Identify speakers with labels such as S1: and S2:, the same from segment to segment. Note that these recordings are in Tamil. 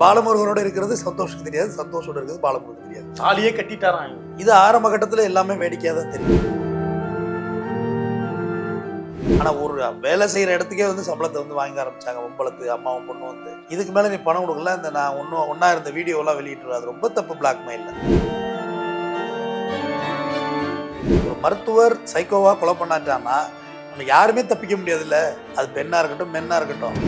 S1: பாலமுருகனோட இருக்கிறது சந்தோஷம் தெரியாது சந்தோஷோட இருக்கிறது பாலமுருகன் தெரியாது.
S2: தாலியே கட்டிட்டாராம் இவன்.
S1: இது ஆரம்ப கட்டத்துல எல்லாமே வேடிக்கையா தான் தெரியும். ஆனா ஒரு வேலை செய்யற இடத்துக்கே வந்து சம்பளத்தை வந்து வாங்க ஆரம்பிச்சாங்க. ஒம்பளத்து அம்மாவும் பொண்ணு வந்து. இதுக்கு மேல நீ பணம் கொடுக்கல இந்த நான் ஒன்னும் ஒன்னா இருந்த வீடியோ எல்லாம் வெளியிட்டு அது ரொம்ப தப்பு பிளாக்மெயில் ஒரு மருத்துவர் சைக்கோவா கொலை பண்ணாட்டான்னா நம்ம யாருமே தப்பிக்க முடியாதுல்ல. அது பெண்ணா இருக்கட்டும் மென்னா இருக்கட்டும்.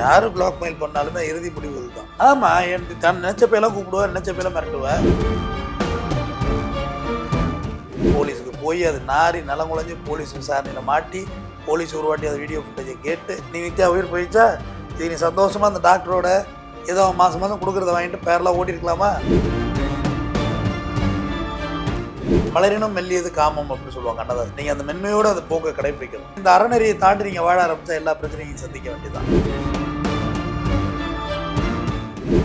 S1: யார் பிளாக் மெயில் பண்ணாலுமே இறுதி முடிவு இதுதான். ஆமா எனக்கு தன் நினைச்ச பேலாம் கூப்பிடுவா நினைச்ச பேலாம் மிரட்டுவா. போலீஸுக்கு போய் அது நாரி நலங்குழஞ்சு போலீஸ் விசாரணையில் மாட்டி போலீஸ் ஒரு வாட்டி அந்த வீடியோ ஃபுட்டேஜை கேட்டு நீ நித்யா உயிர் போயிடுச்சா? இது நீ சந்தோஷமாக அந்த டாக்டரோட ஏதோ மாதம் மாதம் கொடுக்குறத வாங்கிட்டு பேரெல்லாம் ஓட்டிருக்கலாமா மலரினும் மெல்லியது காமம் அப்படின்னு சொல்லுவாங்க கண்ணதாசன் நீங்க அந்த மென்மையோட அந்த போக்கை கடைபிடிக்கணும் இந்த அறநெறியை தாண்டி நீங்க வாழ ஆரம்பிச்சா எல்லா பிரச்சனையும் சந்திக்க வேண்டியதான்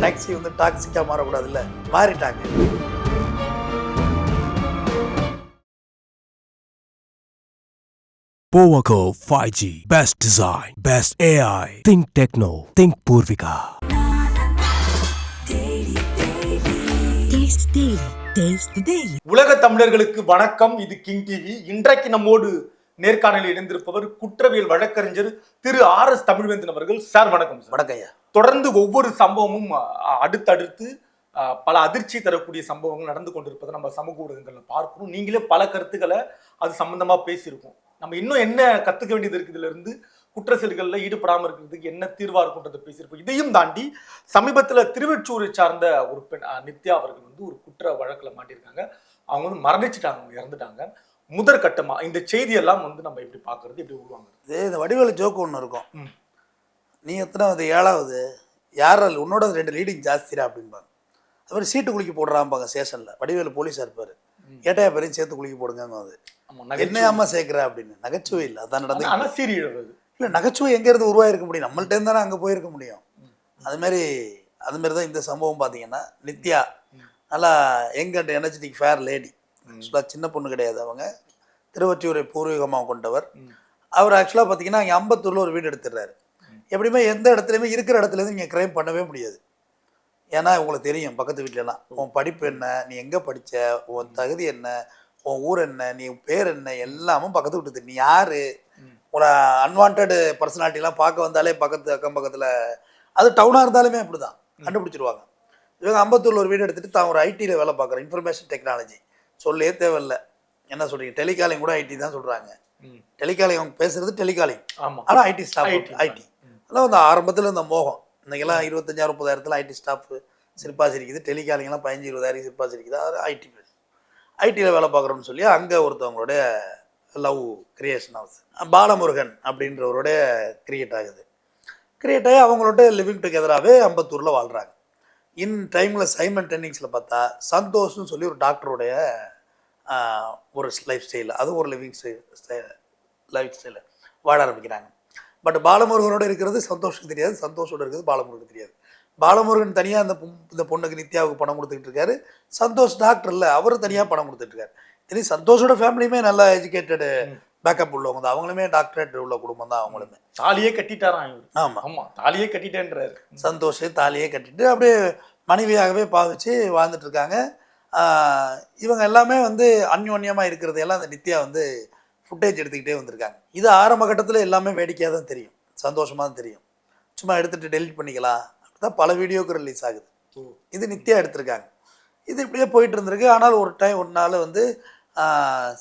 S1: டாக்ஸி வந்து டாக்ஸிக்கா மாறக்கூடாதுல்ல மாறிட்டாங்க
S3: Powaco 5G. Best design. Best AI. Think Techno. Think Purvika.
S4: Taste Daily.
S2: உலக தமிழர்களுக்கு வணக்கம். இது கிங் டிவி இன்றைக்கு நம்மோடு நேர்காணலில் இணைந்திருப்பவர் குற்றவியல் வழக்கறிஞர் திரு ஆர் எஸ் தமிழ்வேந்தன் அவர்கள். சார் வணக்கம் சார்.
S1: வடக்கையா
S2: தொடர்ந்து ஒவ்வொரு சம்பவமும் அடுத்தடுத்து பல அதிர்ச்சி தரக்கூடிய சம்பவங்கள் நடந்து கொண்டிருப்பதை நம்ம சமூக ஊடகங்கள்ல பார்க்கிறோம். நீங்களே பல கருத்துக்களை அது சம்பந்தமா பேசியிருக்கோம். நம்ம இன்னும் என்ன கத்துக்க வேண்டியது இருக்கு இதுல இருந்து குற்ற செயல்களில் ஈடுபடாம இருக்கிறதுக்கு என்ன தீர்வா இருக்குன்றதை பேசியிருப்போம். இதையும் தாண்டி சமீபத்துல திருவெற்றூரை சார்ந்த ஒரு பெண் நித்யா அவர்கள் வந்து ஒரு குற்ற வழக்குல மாட்டியிருக்காங்க. அவங்க வந்து மரணிச்சிட்டாங்க இறந்துட்டாங்க. முதற்கட்டமா இந்த செய்தியெல்லாம் வந்து நம்ம எப்படி பார்க்கறது எப்படி உருவாங்க
S1: இது இந்த வடிவேலு ஜோக்கு ஒன்று இருக்கும். நீ எத்தனாவது ஏழாவது யாரால் உன்னோட ரெண்டு லீடிங் ஜாஸ்திரா அப்படிம்பாங்க. அது மாதிரி சீட்டு குலுக்கி போடுறாம்பாங்க ஸ்டேஷனில் வடிவேலு போலீஸாக இருப்பார். ஏட்டையா பேரையும் சேர்த்து குலுக்கி போடுங்க அது. என்ன. அம்மா சேர்க்குற அப்படின்னு? நகைச்சுவை இல்லை அதான் நடந்து
S2: ஆனா சீரியல்
S1: இல்லை நகைச்சுவை எங்கேருந்து உருவாயிருக்க முடியும்? நம்மள்ட்ட தானே அங்கே போயிருக்க முடியும். அது மாதிரி அது மாதிரி தான் இந்த சம்பவம் பார்த்தீங்கன்னா நித்யா நல்லா அண்ட் எனர்ஜெட்டிக் ஃபேர் லேடி. ஆக்சுவலாக சின்ன பொண்ணு கிடையாது அவங்க. திருவொற்றியூரை பூர்வீகமாக கொண்டவர். அவர் ஆக்சுவலாக பார்த்தீங்கன்னா அங்கே அம்பத்தூரில் ஒரு வீடு எடுத்துடுறாரு. எப்படியுமே எந்த இடத்துலையுமே இருக்கிற இடத்துலேருந்து நீங்கள் க்ரைம் பண்ணவே முடியாது. ஏன்னா உங்களுக்கு தெரியும் பக்கத்து வீட்டிலலாம் உன் படிப்பு என்ன? நீ எங்கே படித்த உன் தகுதி என்ன? உன் ஊர் என்ன நீ உன் பேர் என்ன எல்லாமும் பக்கத்து வீட்டு தெரியும். நீ யார்? உங்களை அன்வான்ட் பர்சனாலிட்டிலாம் பார்க்க வந்தாலே பக்கத்து அக்கம் பக்கத்தில் அது டவுனாக இருந்தாலுமே அப்படி தான் கண்டுபிடிச்சிருவாங்க. இவங்க அம்பத்தூரில் ஒரு வீடு எடுத்துகிட்டு தான் ஒரு ஐடியில் வேலை பார்க்குறேன் இன்ஃபர்மேஷன் டெக்னாலஜி சொல்லே தேவையில்ல. என்ன சொல்கிறீங்க டெலிகாலிங் கூட ஐடி தான் சொல்கிறாங்க. டெலிகாலிங் அவங்க பேசுறது டெலிகாலிங் ஆனால் ஐடி ஸ்டாஃப். ஐடி அதெல்லாம் வந்து ஆரம்பத்தில் இந்த மோகம். இன்னைக்கெல்லாம் இருபத்தஞ்சாயிரம் முப்பதாயிரத்தில் ஐடி ஸ்டாஃப் சிரிப்பா சிரிக்குது டெலிகாலிங்லாம் பதினஞ்சு இருபதாயிரம் சிரிப்பா சிரிக்குது அது ஐடி ஐடியில் வேலை பார்க்குறோம்னு சொல்லி அங்கே ஒருத்தவங்களுடைய லவ் கிரியேஷன் ஆகுது பாலமுருகன் அப்படின்றவருடைய கிரியேட் ஆகுது. கிரியேட் ஆகி அவங்களோட லிவிங் டுகெதராகவே அம்பத்தூரில் வாழ்கிறாங்க இன் டைமில் சைமன் டென்னிங்ஸில் பார்த்தா சந்தோஷ்னு சொல்லி ஒரு டாக்டருடைய ஒரு லைஃப் ஸ்டைல் அதுவும் ஒரு லிவிங் ஸ்டைல் லைஃப் ஸ்டைலில் வாழ ஆரம்பிக்கிறாங்க. பட் பாலமுருகனோட இருக்கிறது சந்தோஷுக்கு தெரியாது சந்தோஷோட இருக்கிறது பாலமுருகனுக்கு தெரியாது. பாலமுருகன் தனியாக அந்த இந்த பொண்ணுக்கு நித்யாவுக்கு பணம் கொடுத்துக்கிட்டு இருக்காரு. சந்தோஷ் டாக்டர் இல்லை அவர் தனியாக பணம் கொடுத்துட்டு இருக்காரு. சரி சந்தோஷோட ஃபேமிலியுமே நல்லா எஜுகேட்டடு பேக்கப் உள்ளவங்க தான். அவங்களுமே டாக்டரேட் உள்ள குடும்பம் தான் அவங்களுமே.
S2: தாலியே கட்டிட்டாராம்
S1: ஆமாம்
S2: ஆமா. தாலியே கட்டிட்டேன்றாரு.
S1: சந்தோஷ் தாலியே கட்டிட்டு அப்படியே மனைவியாகவே பாவிச்சு வாழ்ந்துட்டு இருக்காங்க. இவங்க எல்லாமே வந்து அந்யோன்யமாக இருக்கிறது எல்லாம் அந்த நித்யா வந்து ஃபுட்டேஜ் எடுத்துக்கிட்டே வந்திருக்காங்க. இது ஆரம்ப கட்டத்தில் எல்லாமே வேடிக்கையாக தான் தெரியும். சந்தோஷமாக தான் தெரியும். சும்மா எடுத்துட்டு டெலிட் பண்ணிக்கலாம். அப்படிதான் பல வீடியோக்கு ரிலீஸ் ஆகுது. இது நித்யா எடுத்திருக்காங்க. இது இப்படியே போயிட்டு இருந்திருக்கு. ஆனால் ஒரு டைம் ஒரு நாள் வந்து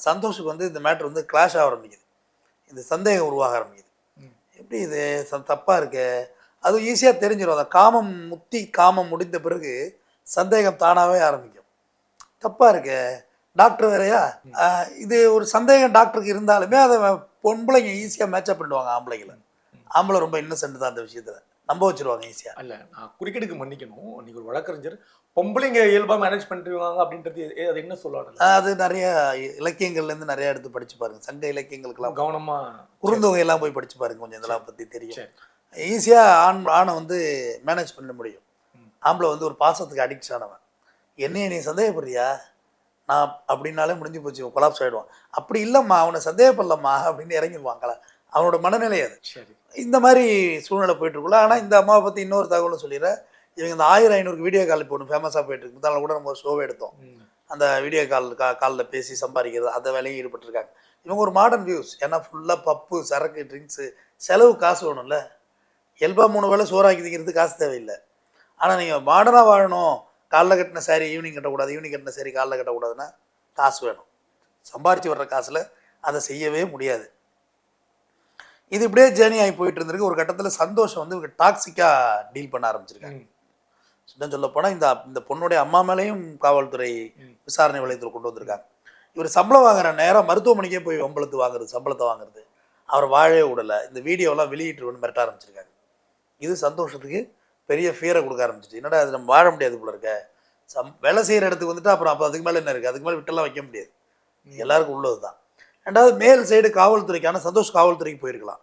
S1: சந்தோஷுக்கு வந்து இந்த மேட்ரு வந்து கிளாஷ் ஆக ஆரம்பிக்குது. இந்த சந்தேகம் உருவாக ஆரம்பிக்குது. எப்படி இது? ச- தப்பா இருக்கு? அது ஈஸியாக தெரிஞ்சிடும் அந்த காமம் முத்தி காமம் முடிந்த பிறகு சந்தேகம் தானாகவே ஆரம்பிக்கும். தப்பா இருக்கு? டாக்டர் வேறையா? இது ஒரு சந்தேகம் டாக்டருக்கு இருந்தாலுமே அதை பொம்பளைங்க ஈஸியாக மேட்சப் பண்ணிடுவாங்க ஆம்பளைங்களை. ஆம்பளை ரொம்ப இன்னசென்ட் தான் அந்த விஷயத்துல. நம்ப வச்சிருவாங்க ஈஸியாக
S2: அல்ல நான் குறுக்கீடுக்கு மன்னிக்கணும். நீங்க ஒரு வழக்கறிஞர் பொம்பளைங்க இயல்பா மேனேஜ் பண்ணிருவாங்க அப்படின்றது அது என்ன சொல்லுவாங்க
S1: அது நிறைய இலக்கியங்கள்லேருந்து நிறைய எடுத்து படிச்சு பாருங்க. சங்க இலக்கியங்களுக்கெல்லாம்
S2: கவனமா
S1: குறுந்தொகையெல்லாம் போய் படிச்சு பாருங்க கொஞ்சம். இதெல்லாம் பற்றி தெரியும். ஈஸியாக ஆண் ஆணை வந்து மேனேஜ் பண்ண முடியும். ஆம்பளை வந்து ஒரு பாசத்துக்கு அடிக்ட் ஆனவன். என்னைய நீ சந்தேகப்படுறியா? நான் அப்படின்னாலே முடிஞ்சு போச்சு கொலாப்ஸ் ஆகிடுவான் அப்படி இல்லைம்மா அவனை சந்தேகப்படலம்மா அப்படின்னு இறங்கிடுவாங்களா? அவனோட மனநிலை அது.
S2: சரி.
S1: இந்த மாதிரி சூழ்நிலை போயிட்டு இருக்குல்ல ஆனால் இந்த அம்மாவை பற்றி இன்னொரு தகவலும் சொல்லிடுறேன். இவங்க இந்த ஆயிரம் ஐநூறுக்கு வீடியோ கால் இப்போ ஒன்று ஃபேமஸாக போயிட்டு இருக்கு முதல்ல கூட நம்ம ஒரு ஷோவே எடுத்தோம். அந்த வீடியோ கால் கா காலில் பேசி சம்பாதிக்கிறது அந்த வேலையும் ஈடுபட்டிருக்காங்க. இவங்க ஒரு மாடர்ன் வியூஸ் ஏன்னா ஃபுல்லாக பப்பு சரக்கு ட்ரிங்க்ஸு செலவு காசு வேணும்ல. எல்பா மூணு வேளை சோறாக்கி திங்கிறது காசு தேவையில்லை. ஆனால் நீங்கள் மாடர்னாக வாழணும். காலைல கட்டின saree ஈவினிங் கட்டக்கூடாது. ஈவினிங் கட்டின saree காலைல கட்டக்கூடாதுன்னா காசு வேணும். சம்பாரித்து வர்ற காசில் அதை செய்யவே முடியாது. இது இப்படியே ஜேர்னி ஆகி போயிட்டு இருந்திருக்கு. ஒரு கட்டத்தில் சந்தோஷம் வந்து இவங்க டாக்ஸிக்காக டீல் பண்ண ஆரம்பிச்சிருக்காங்க.
S2: ம்.
S1: இன்னும் சொல்ல போனால் இந்த இந்த பொண்ணுடைய அம்மா மேலேயும் காவல்துறை. விசாரணை வளையத்தில் கொண்டு வந்திருக்காங்க. இவர் சம்பளம் வாங்குற நேரம் மருத்துவமனைக்கே போய் சம்பளத்து வாங்குறது சம்பளத்தை வாங்குறது. அவர் வாழவே விடலை. இந்த வீடியோலாம் வெளியிட்டுருவன்னு மிரட்ட ஆரம்பிச்சிருக்காங்க. இது சந்தோஷத்துக்கு பெரிய ஃபீரை கொடுக்க ஆரம்பிச்சிட்டு என்னடா அது நம்ம வாழ முடியாது போல இருக்க. சம் வேலை செய்கிற இடத்துக்கு வந்துட்டு அப்புறம் அப்போ அதுக்கு மேலே என்ன இருக்குது அதுக்கு மேலே விட்டெல்லாம் வைக்க முடியாது. எல்லாருக்கும் உள்ளது தான் ரெண்டாவது மேல் சைடு காவல்துறைக்கான சந்தோஷ் காவல்துறைக்கு போயிருக்கலாம்.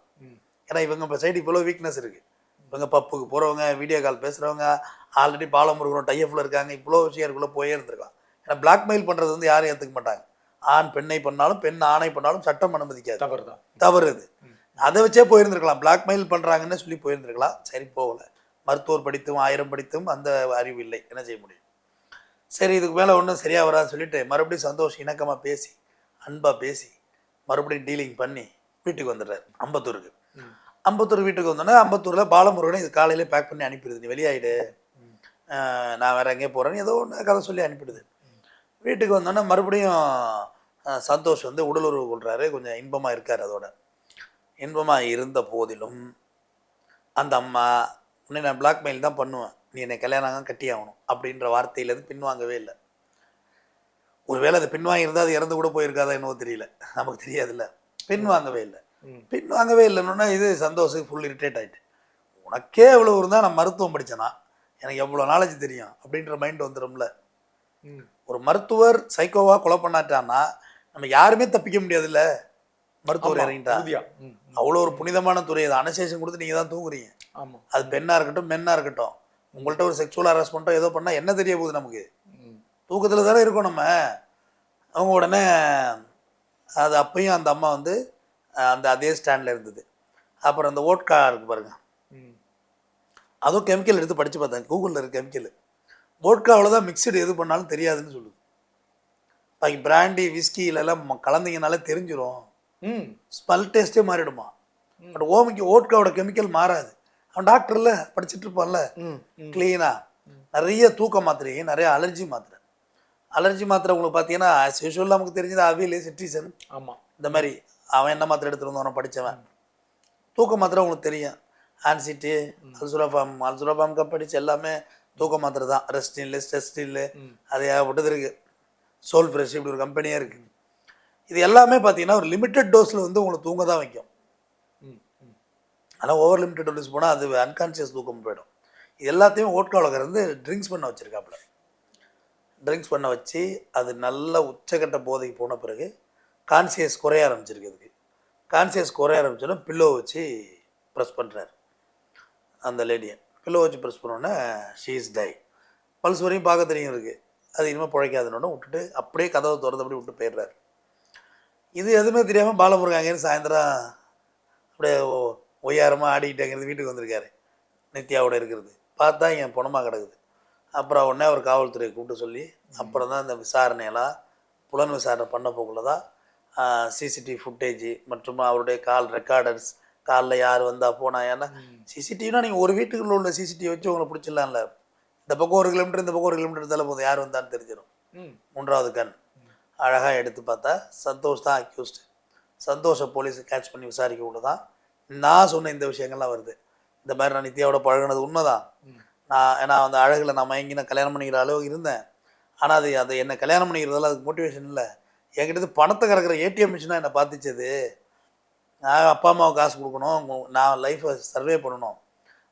S1: ஏன்னா இவங்க இப்போ சைடு இவ்வளோ வீக்னஸ் இருக்குது இவங்க பப்புக்கு போகிறவங்க வீடியோ கால் பேசுகிறவங்க ஆல்ரெடி பாலம் முருகனும் டைஃபில் இருக்காங்க இவ்வளோ விஷயம் இருக்குள்ள போயே இருந்திருக்கலாம். ஏன்னா பிளாக்மெயில் பண்ணுறது வந்து யாரும் ஏற்றுக்க மாட்டாங்க. ஆண் பெண்ணை பண்ணாலும் பெண் ஆணை பண்ணாலும் சட்டம் அனுமதிக்காது.
S2: தவறுதான்
S1: தவறு இது. அதை வச்சே போயிருந்திருக்கலாம். பிளாக்மெயில் பண்ணுறாங்கன்னு சொல்லி போயிருந்திருக்கலாம். சரி போகல. மருத்துவர் படித்தும் ஆயிரம் படித்தும் அந்த அறிவு இல்லை. என்ன செய்ய முடியும்? சரி இதுக்கு மேலே ஒன்றும் சரியாக வராதுன்னு சொல்லிட்டு மறுபடியும் சந்தோஷ் இணக்கமாக பேசி அன்பாக பேசி மறுபடியும் டீலிங் பண்ணி வீட்டுக்கு வந்துடுறாரு. அம்பத்தூருக்கு. அம்பத்தூர் வீட்டுக்கு வந்தோன்னே அம்பத்தூரில் பாலமுருகனை இது காலையிலே பேக் பண்ணி அனுப்பிடுது. நீ வெளியாயிடு. நான் வேற எங்கேயே போகிறேன்னு ஏதோ ஒன்று கதை சொல்லி அனுப்பிடுது. வீட்டுக்கு வந்தோன்னே மறுபடியும் சந்தோஷ் வந்து உடலுறவு கொள்கிறாரு கொஞ்சம் இன்பமாக இருக்கார் அதோட. இன்பமாக இருந்த போதிலும் அந்த அம்மா உன்னை நான் பிளாக்மெயில் தான் பண்ணுவேன். நீ என்னை கல்யாணம் கட்டி ஆகணும் அப்படின்ற வார்த்தையிலேருந்து பின்வாங்கவே இல்லை. ஒருவேளை அது பின்வாங்கியிருந்தா அது இறந்து கூட போயிருக்காதா என்னவோ தெரியல. நமக்கு தெரியாதுல்ல. பின்வாங்கவே இல்லை.
S2: ம்.
S1: பின்வாங்கவே இல்லைன்னா இது சந்தோஷம் ஃபுல் இரிட்டேட் ஆயிட்டு. உனக்கே இவ்வளோ இருந்தால் நான் மருத்துவம் படித்தேனா எனக்கு எவ்வளோ நாலேஜ் தெரியும்? அப்படின்ற மைண்ட் வந்துடும்ல. ஒரு மருத்துவர் சைக்கோவா கொலை பண்ணாட்டான்னா நம்ம யாருமே தப்பிக்க முடியாதுல்ல? மருத்துவர் இறங்கிட்டா. அவ்வளோ ஒரு புனிதமான துறை. அது அனசேஷன் கொடுத்து நீங்கள் தான் தூங்குறீங்க.
S2: ஆமா.
S1: அது பெண்ணாக இருக்கட்டும் மென்னாக இருக்கட்டும். உங்கள்கிட்ட ஒரு செக்ஷுவல் ஹராஸ்மெண்ட்டோ ஏதோ பண்ணால் என்ன தெரிய போகுது நமக்கு. தூக்கத்தில் தானே இருக்கோம் நம்ம. அவங்க உடனே அது அப்பயும் அந்த அம்மா வந்து அந்த அதே ஸ்டாண்டில் இருந்தது. அப்புறம் அந்த ஓட்கா இருக்கு பாருங்க.
S2: ம்.
S1: அதுவும் கெமிக்கல் எடுத்து படித்து பார்த்தேன். கூகுளில் இருக்க கெமிக்கல். ஓட்காவில் தான் மிக்சடு எது பண்ணாலும் தெரியாதுன்னு சொல்லுது. பாக்கி பிராண்டி விஸ்கியிலலாம் கலந்தீங்கனாலே தெரிஞ்சிரும்.
S2: ம்.
S1: ஸ்மெல் டேஸ்ட்டே மாறிடுமா. பட் ஓமிக்கு ஓட்காவோட கெமிக்கல் மாறாது. அவன் டாக்டர்ல படிச்சுட்டு இருப்பான்ல. க்ளீனாக நிறைய தூக்க மாத்திரை நிறைய அலர்ஜி மாத்திரை. அலர்ஜி மாத்திரை உங்களுக்கு பார்த்தீங்கன்னா usual நமக்கு தெரிஞ்சது அவியல் சிட்ரிசன்
S2: ஆமா.
S1: இந்த மாதிரி அவன் என்ன மாத்திரை எடுத்துட்டு வந்தானோ படித்தவன் தூக்க மாத்திரை உங்களுக்கு தெரியும். ஆன்சிட்டி அல்சுரஃபாம் அல்சுரஃபாம் படிச்சு எல்லாமே தூக்க மாத்திரை தான். ரெஸ்டின்ல ஸ்டெஸ்டின்ல
S2: ம்.
S1: அது ஏகப்பட்டது இருக்கு. சோல் ஃப்ரெஷ் இப்படி ஒரு கம்பெனியாக இருக்கு. இது எல்லாமே பார்த்தீங்கன்னா ஒரு லிமிட்டட் டோஸில் வந்து உங்களை தூங்க தான் வைக்கும். ஆனால் ஓவர் லிமிட்டட் டோஸ் போனால் அது அன்கான்ஷியஸ் தூக்கம் போயிடும். இது எல்லாத்தையும் ஓட்காவில் இருந்து ட்ரிங்க்ஸ் பண்ண வச்சுருக்காப்புல. ட்ரிங்க்ஸ் பண்ண வச்சு அது நல்ல உச்சக்கட்ட போதைக்கு போன பிறகு கான்சியஸ் குறைய ஆரம்பிச்சிருக்கு அதுக்கு. கான்சியஸ் குறைய ஆரம்பிச்சோன்னா பில்லோ வச்சு ப்ரெஸ் பண்ணுறாரு அந்த லேடியை பில்லோ வச்சு ப்ரெஸ் பண்ணோன்னே ஷீஸ் டை பல்ஸ் வரையும் பார்க்க தெரியும் இருக்குது அது இனிமேல் பிழைக்காதுன்னு விட்டுட்டு அப்படியே கதவை திறந்தபடி விட்டு போயிடுறாரு. இது எதுவுமே தெரியாமல் பாலமுருகாங்கன்னு சாயந்தரம் அப்படியே ஒய்யாரமாக ஆடிக்கிட்டேங்கிறது வீட்டுக்கு வந்திருக்காரு. நித்யாவோட இருக்கிறது. பார்த்தா என் பணமாக கிடக்குது. அப்புறம் உடனே அவர் காவல்துறையை கூப்பிட்டு சொல்லி அப்புறம் தான் இந்த விசாரணையெல்லாம் புலன் விசாரணை பண்ண போக்குள்ள தான் சிசிடிவி ஃபுட்டேஜ் மற்றும் அவருடைய கால் ரெக்கார்டர்ஸ் காலில் யார் வந்தா போனா ஏன்னா சிசிடிவினா நீங்கள் ஒரு வீட்டுக்குள்ள உள்ள சிசிடிவி வச்சு உங்களை பிடிச்சிடலாம்ல. இந்த பக்கம் ஒரு கிலோமீட்டர் இந்த பக்கம் ஒரு கிலோமீட்டர் இருந்தாலும் போதும். யார் வந்தான்னு தெரிஞ்சிடும். மூன்றாவது கண். அழகாக எடுத்து பார்த்தா சந்தோஷ் தான் அக்யூஸ்டு சந்தோஷ போலீஸ் கேட்ச் பண்ணி விசாரிக்க கூட தான் நான் சொன்ன இந்த விஷயங்கள்லாம் வருது. இந்த மாதிரி நான் நித்யாவோட பழகுனது உண்மைதான். நான் ஏன்னா அந்த அழகில் நான் மயங்கி நான் கல்யாணம் பண்ணிக்கிற அளவு இருந்தேன். ஆனால் அது அது என்ன கல்யாணம் பண்ணிக்கிறதால அதுக்கு மோட்டிவேஷன் இல்லை. என்கிட்ட பணத்தை கறக்கிற ஏடிஎம் மிஷினாக என்னை பார்த்துச்சது நான் அப்பா அம்மாவுக்கு காசு கொடுக்கணும். நான் லைஃப்பை சர்வே பண்ணணும்.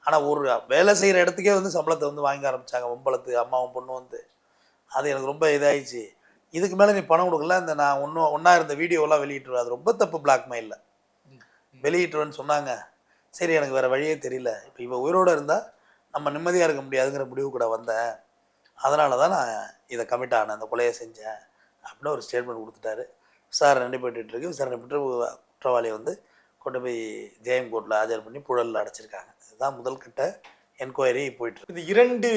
S1: ஆனால் ஒரு வேலை செய்கிற இடத்துக்கே வந்து சம்பளத்தை வந்து வாங்க ஆரம்பித்தாங்க ஒம்பளத்து அம்மாவும் பொண்ணும் வந்து. அது எனக்கு ரொம்ப இதாகிடுச்சு இதுக்கு மேலே நீ பணம் கொடுக்கல இந்த நான் ஒன்றும் ஒன்றா இருந்த வீடியோலாம் வெளியிட்டுருவேன் அது ரொம்ப தப்பு பிளாக்மெயிலில் வெளியிட்டுருவேன்னு சொன்னாங்க. சரி எனக்கு வேறு வழியே தெரியல. இப்போ இவ உயிரோடு இருந்தால் நம்ம நிம்மதியாக இருக்க முடியாதுங்கிற முடிவு கூட வந்தேன் அதனால தான் நான் இதை கமிட் ஆனேன் அந்த கொலையை செஞ்சேன் அப்படின்னு ஒரு ஸ்டேட்மெண்ட் கொடுத்துட்டாரு. விசாரணை நடைபெற்றுட்டு இருக்கு. விசாரணை பெற்று குற்றவாளியை வந்து கொண்டு போய் ஜெயம் கோர்ட்டில் ஆஜர் பண்ணி புழலில் அடைச்சிருக்காங்க. இதுதான் முதல் கட்ட என்கொயரி போயிட்டு
S2: இது இரண்டு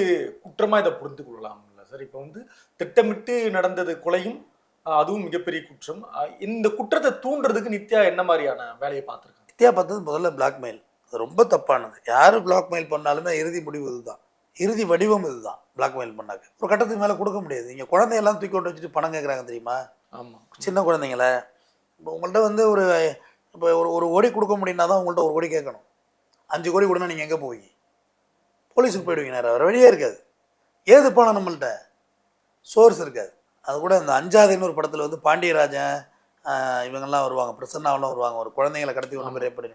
S2: குற்றமா இதை புரிந்து கொள்ளலாம்ல சார்? இப்போ வந்து திட்டமிட்டு நடந்தது கொலையும் அதுவும் மிகப்பெரிய குற்றம். இந்த குற்றத்தை தூண்டுறதுக்கு நித்யா என்ன மாதிரியான வேலையை பார்த்துருக்காங்க?
S1: நித்யா பார்த்தது முதல்ல பிளாக்மெயில் அது ரொம்ப தப்பானது. யார் பிளாக்மெயில் பண்ணாலுமே இறுதி முடிவு இதுதான். இறுதி வடிவம் இதுதான் பிளாக்மெயில் பண்ணாக்க. ஒரு கட்டத்துக்கு மேலே கொடுக்க முடியாது. இங்கே குழந்தையெல்லாம் தூக்கி கொண்டு வச்சுட்டு பணம் கேட்குறாங்க தெரியுமா?
S2: ஆமா.
S1: சின்ன குழந்தைங்கள. இப்போ உங்கள்கிட்ட வந்து ஒரு இப்போ ஒரு ஒரு கோடி கொடுக்க முடியும்னா தான் உங்கள்கிட்ட ஒரு கோடி கேட்கணும். அஞ்சு கோடி கொடுனா நீங்கள் எங்கே போவீங்க? போலீஸுக்கு போயிடுவீங்க நேரம் வேறு வழியே இருக்காது. ஏது பணம் நம்மள்ட்ட? சோர்ஸ் இருக்காது. அது கூட இந்த அஞ்சாதுன்னு ஒரு படத்தில் வந்து பாண்டியராஜன் இவங்கெல்லாம் வருவாங்க பிரசன்னாவெல்லாம் வருவாங்க. ஒரு குழந்தைங்களை கடத்தி ஒன்று பேர் எப்படி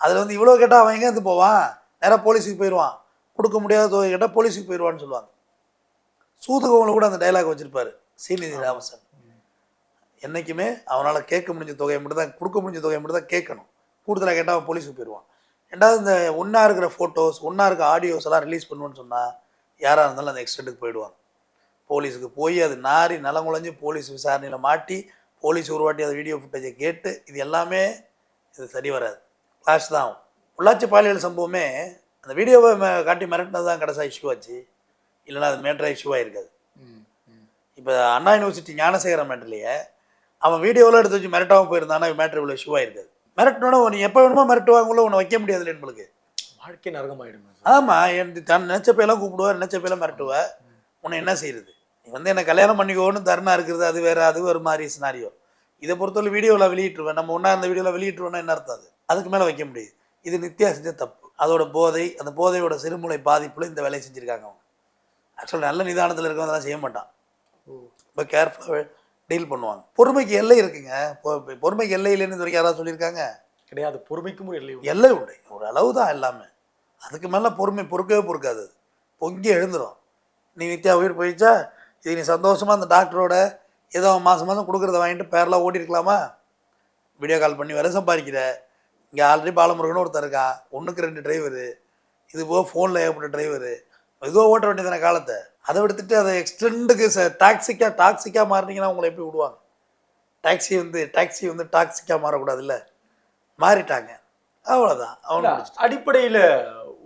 S1: அதில் வந்து இவ்வளோ கேட்டால் அவன் எங்கேருந்து போவான்? நேராக போலீஸுக்கு போயிடுவான் கொடுக்க முடியாத தொகை கேட்டால் போலீஸுக்கு போயிடுவான்னு சொல்லுவாங்க. சூதுகோவில் கூட அந்த டைலாக் வச்சுருப்பார். சீனிதி ராமசன். என்றைக்குமே அவனால் கேட்க முடிஞ்ச தொகையை மட்டும் தான் கொடுக்க முடிஞ்ச தொகையை மட்டும் தான் கேட்கணும். கூடுதலாக கேட்டால் அவன் போலீஸுக்கு போயிடுவான் ரெண்டாவது இந்த ஒன்றா இருக்கிற ஃபோட்டோஸ் ஒன்றா இருக்க ஆடியோஸ் எல்லாம் ரிலீஸ் பண்ணுவோன்னு சொன்னால் யாராக இருந்தாலும் அந்த எக்ஸ்டெண்டுக்கு போயிடுவாங்க. போலீஸுக்கு போய் அது நாரி நலங்குழஞ்சு போலீஸ் விசாரணையில் மாட்டி போலீஸ் ஒரு வாட்டி அந்த வீடியோ ஃபுட்டேஜை கேட்டு இது எல்லாமே இது சரி வராது. கிளாஷ் தான் பொள்ளாச்சி பாலியல் சம்பவமே அந்த வீடியோவை காட்டி மிரட்டினது தான் கடைசியாக இஷ்யூ ஆச்சு. இல்லைன்னா அது மேட்டராக இஷ்யூ ஆயிருக்காது. இப்போ அண்ணா யூனிவர்சிட்டி ஞானசேகரன் மேட்டர்லையே அவன் வீடியோவில் எடுத்து வச்சு மிரட்டாமல் போயிருந்தானா மேட்டர் இவ்வளோ இஷ்யூ ஆயிருக்காது. மிரட்டணும்னா நீ எப்போ வேணுமோ மிரட்டுவாங்களோ உன்னை வைக்க முடியாது நம்மளுக்கு
S2: வாழ்க்கை நரகமாயிடுமே
S1: ஆமாம் என் தன் நினச்ச பேலாம் கூப்பிடுவா நினச்ச பேலாம் மிரட்டுவ. உன்னை என்ன செய்யுது நீ வந்து என்னை கல்யாணம் பண்ணிக்கோன்னு தருணா இருக்கிறது அது வேறு அது ஒரு மாதிரி சினாரியோ இதை பொறுத்தவரை வீடியோவில் வெளியிட்டுருவேன். நம்ம ஒன்றா இந்த வீடியோவில் வெளியிட்டுருவோம்னா என்ன அர்த்தம் அது? அதுக்கு மேலே வைக்க முடியாது. இது நித்யா செஞ்ச தப்பு. அதோட போதை அந்த போதையோட சிறுமுனை பாதிப்புல இந்த வேலையை செஞ்சுருக்காங்க அவங்க. ஆக்சுவலாக நல்ல நிதானத்தில் இருக்கவங்க அதெல்லாம் செய்ய மாட்டான். ரொம்ப கேர்ஃபுல்லாக டீல் பண்ணுவாங்க. பொறுமைக்கு எல்லை இருக்குங்க. பொறுமைக்கு எல்லை இல்லைன்னு இது வரைக்கும் யாராவது சொல்லியிருக்காங்க?
S2: கிடையாது. பொறுமைக்கும் ஒரு எல்லை.
S1: எல்லை உண்டு. ஒரு அளவு தான் எல்லாமே அதுக்கு மேலே பொறுமை பொறுக்கவே பொறுக்காது பொங்கி எழுந்துரும். நீ நித்யா உயிர் போயிடுச்சா? இது நீ சந்தோஷமாக அந்த டாக்டரோட ஏதோ மாதம் மாதம் கொடுக்குறத வாங்கிட்டு பேரெலாம் ஓடி இருக்கலாமா வீடியோ கால் பண்ணி வர சம்பாதிக்கிற. இங்கே ஆல்ரெடி பாலமுருகன் ஒருத்தர் இருக்கான் ஒன்றுக்கு ரெண்டு டிரைவரு இது போக ஃபோனில் ஏகப்பட்ட டிரைவரு இதுவோ ஓட்ட வேண்டியதான காலத்தை. அதை விடுத்துட்டு அதை எக்ஸ்டெண்டுக்கு டாக்ஸிக்காக டாக்ஸிக்காக மாறினீங்கன்னா உங்களை எப்படி விடுவாங்க? டாக்ஸி வந்து டாக்ஸி வந்து டாக்ஸிக்காக மாறக்கூடாதுல்ல? மாறிட்டாங்க. அவ்வளோதான் முடிச்சிட்டு
S2: அடிப்படையில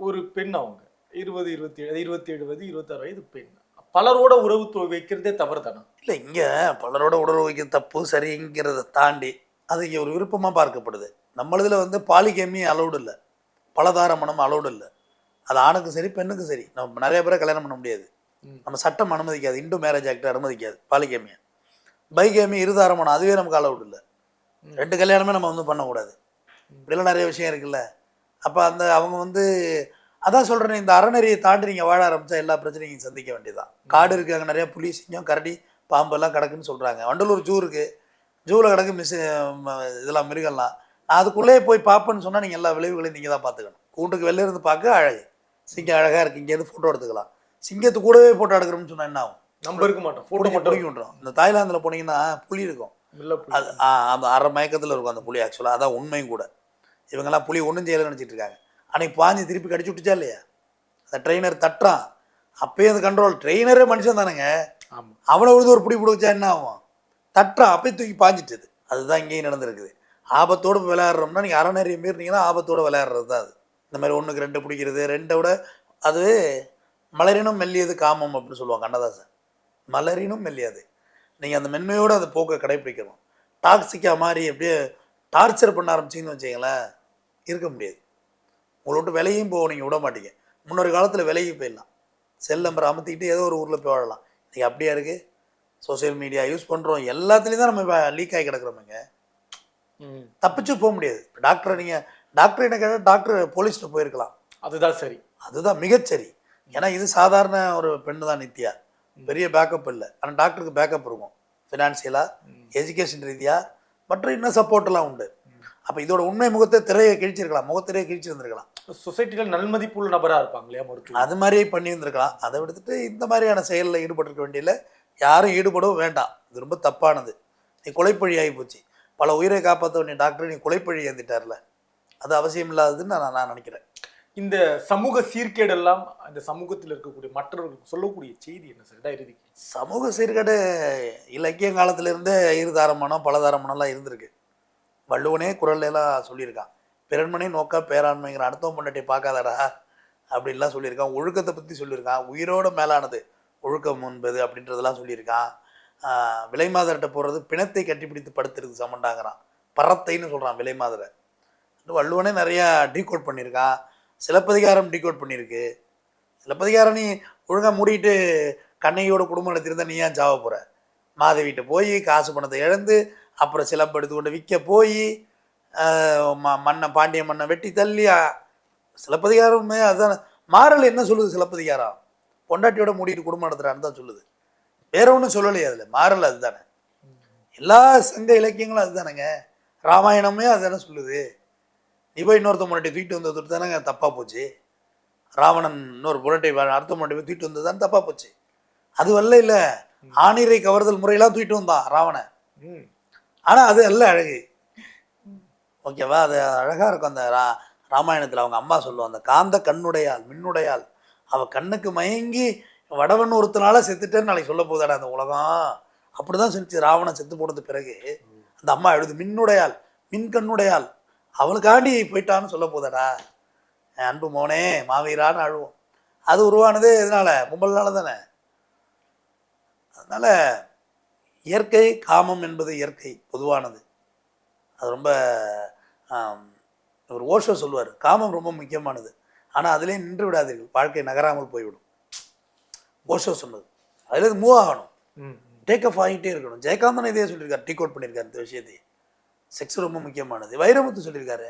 S2: ஒரு பெண் அவங்க. இருபது இருபத்தி ஏழு இருபத்தி ஏழு வயது இருபத்தாறு வயது பெண். பலரோட உறவு வைக்கிறதே தவறு தானே
S1: இல்லை இங்கே பலரோட உடல் வைக்க தப்பு சரிங்கிறத தாண்டி அது இங்கே ஒரு விருப்பமாக பார்க்கப்படுது. நம்மளதில் வந்து பாலிகேமி அலௌடு இல்லை. பலதார மனம் அலௌடு இல்லை. அது ஆணுக்கும் சரி பெண்ணுக்கும் சரி. நம்ம நிறைய பேரை கல்யாணம் பண்ண முடியாது. நம்ம சட்டம் அனுமதிக்காது. இந்து மேரேஜ் ஆக்ட் அனுமதிக்காது. பாலிகேமியை. பைகேமி இருதார மனம் அதுவே நமக்கு அலௌடு இல்லை. ரெண்டு கல்யாணமே நம்ம வந்து பண்ணக்கூடாது. இப்படிலாம் நிறைய விஷயம் இருக்குல்ல. அப்போ அந்த அவங்க வந்து அதான் சொல்கிறேன் இந்த அறநெறியை தாண்டி நீங்கள் வாழ ஆரம்பித்தா எல்லா பிரச்சனையும் சந்திக்க வேண்டியதுதான். காடு இருக்குது அங்கே நிறைய புலி சிங்கம் கரடி பாம்பு எல்லாம் கிடக்குன்னு சொல்கிறாங்க வண்டலூர் ஜூ இருக்குது ஜூவில் கிடக்கு மிஸ் இதெல்லாம் மிருகம்லாம். நான் அதுக்குள்ளேயே போய் பார்ப்பேன்னு சொன்னால் நீங்கள் எல்லா விளைவுகளையும் நீங்கள் தான் பார்த்துக்கணும். கூண்டுக்கு வெளில இருந்து பார்க்க அழகு. சிங்கம் அழகாக இருக்குது இங்கேருந்து ஃபோட்டோ எடுத்துக்கலாம். சிங்கத்து கூடவே ஃபோட்டோ எடுக்கிறோம்னு சொன்னால் என்ன ஆகும்?
S2: நம்ம இருக்க மாட்டோம். போட்டோ
S1: பிடிக்க
S2: மட்டும்.
S1: விட்டுரும் இந்த தாய்லாந்தில் போனீங்கன்னா புலி இருக்கும். அது ஆ, அந்த அரை மயக்கத்தில் இருக்கும் அந்த புலி ஆக்சுவலாக அதான் உண்மையும் கூட. இவங்கெல்லாம் புலி ஒன்றும் செய்யலைன்னு நினச்சிட்டு இருக்காங்க. அன்னைக்கு பாஞ்சு திருப்பி கடிச்சு விட்டுச்சா இல்லையா? அந்த ட்ரெயினர் தட்டுறான். அப்பயே அந்த கண்ட்ரோல் ட்ரெயினரே மனுஷன் தானேங்க.
S2: ஆமா.
S1: அவனை விழுந்து ஒரு பிடி பிடிச்சா என்ன ஆகும்? தட்டுறான். அப்பயே தூக்கி பாஞ்சிட்டுது. அதுதான் இங்கேயும் நடந்திருக்குது. ஆபத்தோடு விளையாடுறோம்னா நீங்கள் அறநெறிய மீறினீங்கன்னா ஆபத்தோடு விளையாடுறது தான் அது. இந்த மாதிரி ஒன்றுக்கு ரெண்டு பிடிக்கிறது ரெண்டை விட அது மலரினும் மெல்லியது காமம் அப்படின்னு சொல்லுவாங்க கண்ணதாசன் மலரினும் மெல்லியது. நீங்கள் அந்த மென்மையோடு அந்த போக்கை கடைப்பிடிக்கணும். டாக்ஸிக்காக மாதிரி அப்படியே டார்ச்சர் பண்ண ஆரம்பிச்சிங்கன்னு வச்சிங்களேன் இருக்க முடியாது. உங்களை விட்டு விலையும் போக நீங்கள் விட மாட்டீங்க. முன்னொரு காலத்தில் விலைக்கு போயிடலாம். செல் நம்பர் அமுத்திக்கிட்டு ஏதோ ஒரு ஊரில் போய் வாழலாம். இன்றைக்கி அப்படியா இருக்குது சோஷியல் மீடியா யூஸ் பண்ணுறோம் எல்லாத்துலேயும் தான் நம்ம லீக் ஆகி கிடக்குறோமுங்க. தப்பிச்சு போக முடியாது. டாக்டரை நீங்கள் டாக்டர் என்ன கேட்டால் டாக்டர் போலீஸ்கிட்ட போயிருக்கலாம்.
S2: அதுதான் சரி.
S1: அதுதான் மிகச்சரி. ஏன்னா இது சாதாரண ஒரு பெண்ணு தான் நித்யா பெரிய பேக்கப் இல்லை. ஆனால் டாக்டருக்கு பேக்கப் இருக்கும். ஃபினான்சியலாக எஜுகேஷன் ரீதியாக மற்ற இன்னும் சப்போர்ட்டெல்லாம் உண்டு. அப்போ இதோட உண்மை முகத்தை திரையை கிழிச்சிருக்கலாம். முகத்திரையை கிழிச்சிருந்துருக்கலாம்.
S2: சொசைட்டில நன்மதிப்புள்ள நபரா இருப்பாங்க இல்லையா மருத்துவம்?
S1: அது மாதிரியே பண்ணி இருந்திருக்கலாம் அதை விடுத்துட்டு இந்த மாதிரியான செயலில் ஈடுபட்டிருக்க வேண்டியதில்லை யாரும் ஈடுபடவும் வேண்டாம். இது ரொம்ப தப்பானது. நீ கொலைப்பழி ஆகி போச்சு. பல உயிரை காப்பாற்ற வேண்டிய டாக்டர் நீ கொலைப்பழி ஏந்திட்டார்ல. அது அவசியம் இல்லாததுன்னு நான் நான் நினைக்கிறேன்.
S2: இந்த சமூக சீர்கேடெல்லாம் அந்த சமூகத்தில் இருக்கக்கூடிய மற்றவர்களுக்கு சொல்லக்கூடிய செய்தி என்ன சார்? இறுதிக்கு.
S1: சமூக சீர்கேடு இலக்கிய காலத்திலிருந்தே இருதாரமனம் பலதாரமனம்லாம் இருந்திருக்கு. வள்ளுவனே குரல்ல எல்லாம் சொல்லியிருக்கான். பிறன்மனை நோக்கா பேராண்மைங்கிற அடுத்தவன் பொண்டாட்டி பார்க்காதடா அப்படின்லாம் சொல்லியிருக்கான். ஒழுக்கத்தை பற்றி சொல்லியிருக்கான். உயிரோட மேலானது ஒழுக்கம் என்பது அப்படின்றதெல்லாம் சொல்லியிருக்கான். விலைமாதர்கிட்ட விலை போகிறது பிணத்தை கட்டிப்பிடித்து படுத்துருக்கு சமண்டாங்கிறான் பறத்தைன்னு சொல்கிறான் விலைமாதரை வள்ளுவனே நிறையா டீகோட் பண்ணியிருக்கான். சிலப்பதிகாரம் டீகோட் பண்ணியிருக்கு. சிலப்பதிகாரம் நீ ஒழுங்காக மூடிட்டு கண்ணையோட குடும்பம் நடத்திருந்தா நீ ஏன் சாவ போகிற மாதவிட்ட போய் காசு பணத்தை இழந்து அப்புறம் சிலம்பு கொண்டு விற்க போய் ம மண்ணை பாண்டிய மண்ணை வெட்டி தள்ளி ஆ, சிலப்பதிகாரமே அதுதான். மாறல் என்ன சொல்லுது சிலப்பதிகாரம்? பொண்டாட்டியோட மூடிட்டு குடும்பம் நடத்துறான்னு தான் சொல்லுது. வேற ஒன்றும் சொல்லலையே அதில். மாறல் அதுதானே. எல்லா சங்க இலக்கியங்களும் அதுதானேங்க. ராமாயணமே அதுதானே சொல்லுது. நீ போய் இன்னொருத்த முன்னாடி தூக்கிட்டு வந்தது தானேங்க தப்பாக போச்சு. ராவணன் இன்னொரு புரட்டை அடுத்த முன்னாடி போய் தூக்கிட்டு வந்தது தானே தப்பாக போச்சு. அது வரல இல்லை. ஆணிரை கவர்தல் முறையெல்லாம் தூக்கிட்டு வந்தான் ராவணன். ஆனால் அது அல்ல அழகு. ஓகேவா? அது அழகாக இருக்கும். அந்த ரா ராமாயணத்தில் அவங்க அம்மா சொல்லுவோம் அந்த காந்த கண்ணுடையால் மின்னுடையால் அவள் கண்ணுக்கு மயங்கி வடவன் ஒருத்தனால செத்துட்டேன்னு நாளைக்கு சொல்ல போதாடா அந்த உலகம். அப்படி தான் சொல்லிச்சு ராவணன் செத்து போனது பிறகு அந்த அம்மா எழுது மின்னுடையால் மின் கண்ணுடையால் அவளுக்காண்டி போயிட்டான்னு சொல்ல போதாடா அன்பு மோனே மாவீரான்னு அழுவோம். அது உருவானதே இதனால் மும்பல்னால தானே? அதனால் இயற்கை காமம் என்பது இயற்கை பொதுவானது. அது ரொம்ப ஒரு ஓஷோ சொல்லுவார் காமம் ரொம்ப முக்கியமானது. ஆனால் அதிலே நின்று விடாதீர்கள். வாழ்க்கை நகராமல் போய்விடும். ஓஷோ சொன்னது. அதில் மூவ் ஆகணும்.
S2: ம்.
S1: டேக் அப் ஆகிட்டே இருக்கணும். ஜெயகாந்தன் இதே சொல்லியிருக்காரு டீக் அவுட் பண்ணியிருக்காரு இந்த விஷயத்தை செக்ஸ் ரொம்ப முக்கியமானது. வைரமுத்து சொல்லியிருக்காரு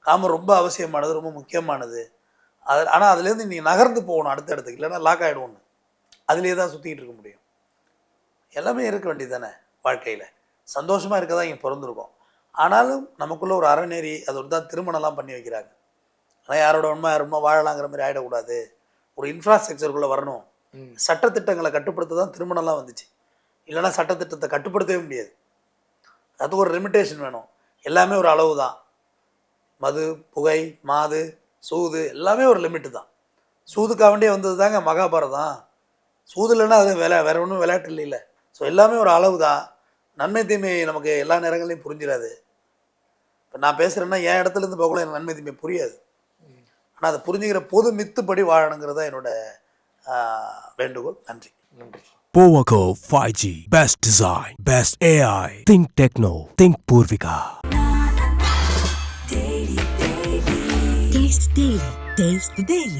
S1: காமம் ரொம்ப அவசியமானது ரொம்ப முக்கியமானது. அது ஆனால் அதுலேருந்து நீங்கள் நகர்ந்து போகணும் அடுத்த இடத்துக்கு. இல்லைன்னா லாக் ஆகிடுவோன்னு அதுலேயே தான் சுற்றிக்கிட்டு இருக்க முடியும். எல்லாமே இருக்க வேண்டியது தானே வாழ்க்கையில். சந்தோஷமாக இருக்க தான் இங்கே பிறந்திருக்கோம். ஆனாலும் நமக்குள்ளே ஒரு அறநெறி அதோடு தான் திருமணம்லாம் பண்ணி வைக்கிறாங்க. ஆனால் யாரோட உண்மை யாரோட வாழலாங்கிற மாதிரி ஆகிடக்கூடாது ஒரு இன்ஃப்ராஸ்ட்ரக்சருக்குள்ளே வரணும். சட்டத்திட்டங்களை கட்டுப்படுத்த தான் திருமணம்லாம் வந்துச்சு. இல்லைன்னா சட்டத்திட்டத்தை கட்டுப்படுத்தவே முடியாது. அது ஒரு லிமிட்டேஷன் வேணும். எல்லாமே ஒரு அளவு தான். மது புகை மாது சூது எல்லாமே ஒரு லிமிட்டு தான். சூதுக்காக வேண்டியே வந்தது தாங்க மகாபாரதம். சூது இல்லைன்னா அது விளை வேற ஒன்றும் விளையாட்டு இல்லைல்ல. ஸோ எல்லாமே ஒரு அளவு தான். நன்மை தீமை நமக்கு எல்லா நேரங்களையும் புரிஞ்சிடாது இப்போ நான் பேசுகிறேன்னா என் இடத்துல இருந்து போகல எனக்கு நன்மை தீமை புரியாது ஆனால் அதை புரிஞ்சுக்கிற பொது மித்துப்படி வாழணுங்கிறது தான் என்னோட வேண்டுகோள் நன்றி
S2: நன்றி
S3: Powaco 5G. Best design. Best AI. Think Techno. Think Purvika.
S4: Taste the Daily. Taste the Daily.